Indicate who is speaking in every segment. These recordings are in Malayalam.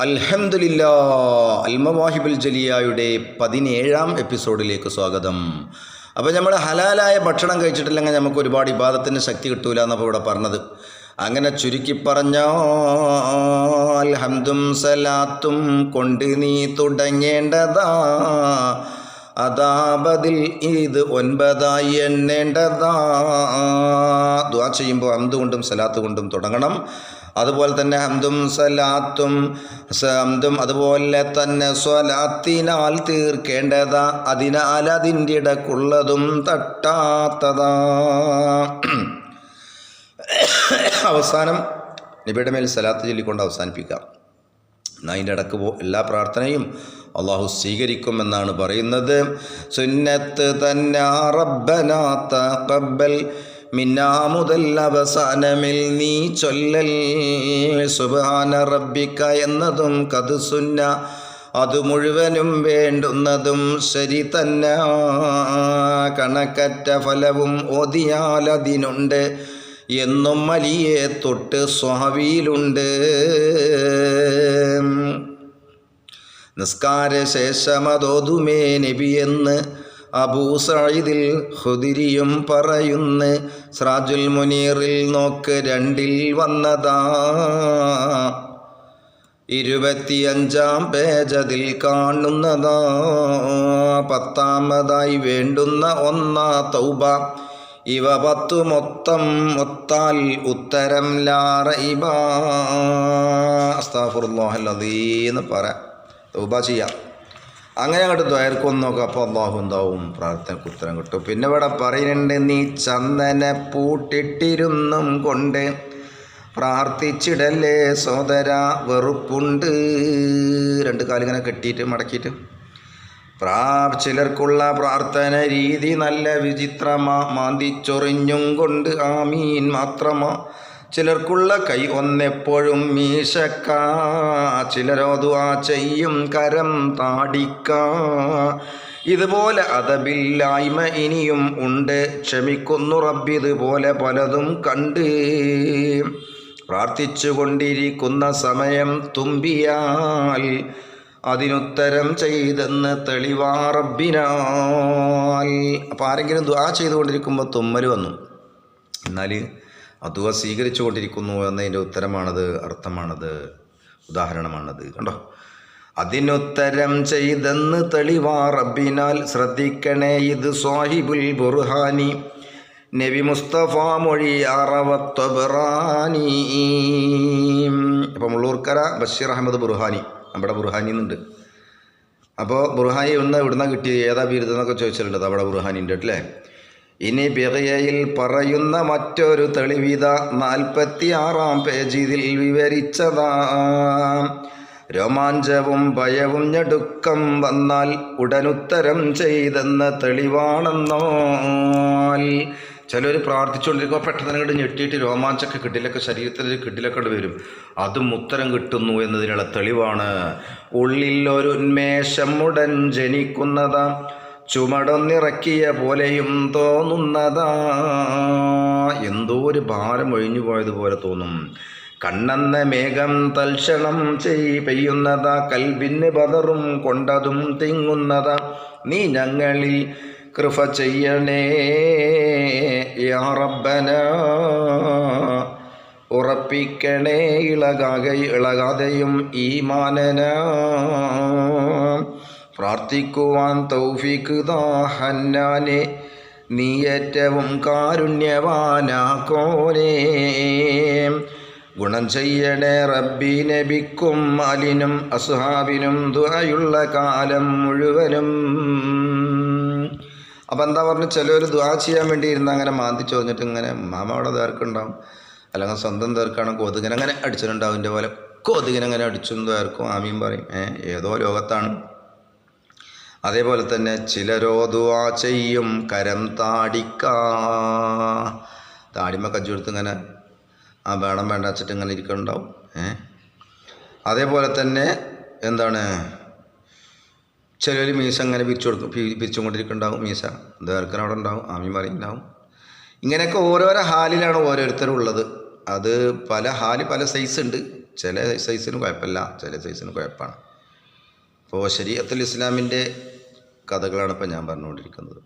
Speaker 1: അൽഹംദുലില്ല അൽമവാഹിബുൽ ജലിയായുടെ പതിനേഴാം എപ്പിസോഡിലേക്ക് സ്വാഗതം. അപ്പോൾ നമ്മൾ ഹലാലായ ഭക്ഷണം കഴിച്ചിട്ടില്ലെങ്കിൽ നമുക്ക് ഒരുപാട് വിവാദത്തിന് ശക്തി കിട്ടൂല എന്നപ്പോൾ ഇവിടെ പറഞ്ഞത്. അങ്ങനെ ചുരുക്കി പറഞ്ഞോ അൽഹംദും സലാത്തും കൊണ്ട് നീ തുടങ്ങേണ്ടതാ. അതാപതിൽ ഇത് ഒൻപതായി എണ്ണേണ്ടതാ. ദുആ ചെയ്യുമ്പോൾ അന്തുകൊണ്ടും കൊണ്ടും കൊണ്ടും തുടങ്ങണം. അതുപോലെ തന്നെ ഹംദും സലാത്തും ഹംദും അതുപോലെ തന്നെ സ്വലാത്തിനാൽ തീർക്കേണ്ടതാ. അതിനാൽ അതിന്റെ ഇടക്കുള്ളതും തട്ടാത്തതാ. അവസാനം നബിയുടെ മേൽ സലാത്ത് ചൊല്ലിക്കൊണ്ട് അവസാനിപ്പിക്കാം. അതിന്റെ ഇടയ്ക്ക് പോ എല്ലാ പ്രാർത്ഥനയും അള്ളാഹു സ്വീകരിക്കുമെന്നാണ് പറയുന്നത്. സുന്നത്ത് തന്നെ റബ്ബനാത്ത കബ്ബൽ മിന്നാ നീ ചൊല്ലൽ. സുബാന റബ്ബിക്ക എന്നതും കത് സുന്ന. അത് മുഴുവനും വേണ്ടുന്നതും ശരി തന്നെ. കണക്കറ്റ ഫലവും ഓതിയാൽ അതിനുണ്ട്. എന്നും വലിയെ തൊട്ട് സ്വാവിയിലുണ്ട് നിസ്കാരശേഷമതോതുമേ നബിയെന്ന് അബൂ സഈദിൽ ഹുദിരിയും പറയുന്നു സ്രാജുൽ മുനീറിൽ നോക്ക് രണ്ടിൽ വന്നതാ. ഇരുപത്തിയഞ്ചാം പേജതിൽ കാണുന്നതാ. പത്താമതായി വേണ്ടുന്ന ഒന്നാ തൗബ. ഇവ പത്തു മൊത്തം ഒത്താൽ ഉത്തരം ലാറൈബ അസ്താഫുറുല്ലാഹല്ലതീന്ന് പറയാം. തൗബ ചെയ്യാം. അങ്ങനെ അങ്ങോട്ട് ദ്വയർക്കൊന്ന് നോക്കാം. അപ്പോൾ അള്ളാഹു എന്താവും? പ്രാർത്ഥനയ്ക്ക് ഉത്തരം കിട്ടും. പിന്നെ ഇവിടെ പറയുന്നുണ്ട് നീ ചന്ദന പൂട്ടിട്ടിരുന്നും കൊണ്ട് പ്രാർത്ഥിച്ചിടല്ലേ സോദര വെറുപ്പുണ്ട്. രണ്ട് കാലിങ്ങനെ കെട്ടിയിട്ട് മടക്കിയിട്ട്. പ്രാ ചിലർക്കുള്ള പ്രാർത്ഥന രീതി നല്ല വിചിത്രമാ മാന്തിച്ചൊറിഞ്ഞും കൊണ്ട് ആമീൻ മാത്രമാ. ചിലർക്കുള്ള കൈ ഒന്നെപ്പോഴും മീശക്ക ചിലരോതു ആ ചെയ്യും കരം താടിക്ക. ഇതുപോലെ അതബില്ലായ്മ ഇനിയും ഉണ്ട് ക്ഷമിക്കുന്നു റബ്ബിതുപോലെ പലതും കണ്ട്. പ്രാർത്ഥിച്ചുകൊണ്ടിരിക്കുന്ന സമയം തുമ്പിയാൽ അതിനുത്തരം ചെയ്തെന്ന് തെളിവാറബിനാൽ അപ്പോൾ ആരെങ്കിലും ദുആ ചെയ്തുകൊണ്ടിരിക്കുമ്പോൾ തുമ്മൽ വന്നു. എന്നാൽ അതുവ സ്വീകരിച്ചു കൊണ്ടിരിക്കുന്നു എന്നതിന്റെ ഉത്തരമാണത് അർത്ഥമാണത് ഉദാഹരണമാണത്. കണ്ടോ? അതിനുത്തരം ചെയ്തെന്ന് തെളിവാ റബ്ബിനാൽ ശ്രദ്ധിക്കണേ ഇത് സാഹിബുൽ ബുർഹാനി. നബി മുസ്തഫ മൊഴി അറവത്തൊബറാനി. അപ്പം മുള്ളൂർക്കര ബഷീർ അഹമ്മദ് ബുർഹാനി നമ്മുടെ ബുർഹാനി എന്നുണ്ട് അപ്പോൾ ബുർഹാനി ഒന്ന് ഇവിടുന്ന് കിട്ടിയത്? ഏതാ ബിരുദം എന്നൊക്കെ ചോദിച്ചിട്ടുണ്ട് അവിടെ ബുർഹാനി ഉണ്ട് അല്ലേ? ഇനി ബിറയയിൽ പറയുന്ന മറ്റൊരു തെളിവിത നാൽപ്പത്തി ആറാം പേജ് ഇതിൽ വിവരിച്ചതാ രോമാഞ്ചവും ഭയവും ഞടുക്കം വന്നാൽ ഉടനുത്തരം ചെയ്തെന്ന തെളിവാണെന്നോൽ. ചിലർ പ്രാർത്ഥിച്ചുകൊണ്ടിരിക്കുമ്പോൾ പെട്ടെന്ന് അങ്ങോട്ട് ഞെട്ടിയിട്ട് രോമാഞ്ചൊക്കെ കിട്ടിലൊക്കെ ശരീരത്തിൽ കിട്ടിലൊക്കെ വരും. അതും ഉത്തരം കിട്ടുന്നു എന്നതിനുള്ള തെളിവാണ്. ഉള്ളിൽ ഒരു ഉന്മേഷം ഉടൻ ജനിക്കുന്നതാ. ചുമടൊന്നിറക്കിയ പോലെയും തോന്നുന്നതാ. എന്തോ ഒരു ഭാരം ഒഴിഞ്ഞു പോയതുപോലെ തോന്നും. കണ്ണെന്ന മേഘം തൽക്ഷണം ചെയ് പെയ്യുന്നതാ. കൽവിന് ബദറും കൊണ്ടതും തിങ്ങുന്നതാ. നീ ഞങ്ങളിൽ കൃപ ചെയ്യണേ യാറബന ഉറപ്പിക്കണേ ഇളകാകെ ഇളകാതെയും ഈ മാനന പ്രാർത്ഥിക്കുവാൻ തൗഫീക്ക് ദാ ഹന്നാനെ നീ ഏറ്റവും കാരുണ്യവാനാക്കോനേ ഗുണം ചെയ്യണേ റബ്ബി നബിക്കും അലിനും അസുഹാബിനും ദുആയുള്ള കാലം മുഴുവനും. അപ്പം എന്താ പറഞ്ഞു ചിലർ ദുആ ചെയ്യാൻ വേണ്ടി ഇരുന്ന് അങ്ങനെ മാന്തി ചോദിച്ചിട്ട് ഇങ്ങനെ മാമ അവിടെ തേർക്കുണ്ടാവും അല്ലെങ്കിൽ സ്വന്തം തേർക്കാണ് കൊതുകിനെ അങ്ങനെ അടിച്ചിട്ടുണ്ടാവും. ഇതിന്റെ പോലെ കൊതുകിനെ അങ്ങനെ അടിച്ചും തേർക്കും ആമീൻ പറയും. ഏതോ ലോകത്താണ്. അതേപോലെ തന്നെ ചിലരോ ദുആ ചെയ്യും കരം താടിക്ക. താടിമ കജ്ജെടുത്ത് ഇങ്ങനെ ആ വേണം വേണ്ട വെച്ചിട്ട് ഇങ്ങനെ ഇരിക്കുന്നുണ്ടാവും ഏ? അതേപോലെ തന്നെ എന്താണ്? ചിലർ മീശ അങ്ങനെ പിരിച്ചു കൊടുക്കും പിരിച്ചും കൊണ്ടിരിക്കുന്നുണ്ടാവും മീശ. ദേർക്കൻ അവിടെ ഉണ്ടാവും ആമി ഉണ്ടാവും ഇങ്ങനെയൊക്കെ ഓരോരോ ഹാലിലാണ് ഓരോരുത്തരും ഉള്ളത്. അത് പല ഹാൽ പല സൈസ് ഉണ്ട്. ചില സൈസിന് കുഴപ്പമില്ല ചില സൈസിന് കുഴപ്പമാണ്. ഇപ്പോൾ ശരീഅത്തുൽ ഇസ്ലാമിന്റെ കഥകളാണ് ഇപ്പോൾ ഞാൻ പറഞ്ഞുകൊണ്ടിരിക്കുന്നത്.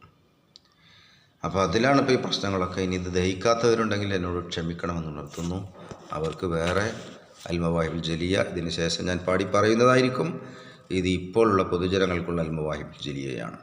Speaker 1: അപ്പോൾ അതിലാണ് ഇപ്പോൾ ഈ പ്രശ്നങ്ങളൊക്കെ. ഇനി ഇത് ദഹിക്കാത്തവരുണ്ടെങ്കിൽ എന്നോട് ക്ഷമിക്കണമെന്ന് ഉണർത്തുന്നു. അവർക്ക് വേറെ അൽമവാഹിബിൾ ജലിയ ഇതിന് ശേഷം ഞാൻ പാടി പറയുന്നതായിരിക്കും. ഇത് ഇപ്പോഴുള്ള പൊതുജനങ്ങൾക്കുള്ള അൽമവാഹിബിൾ ജലിയയാണ്.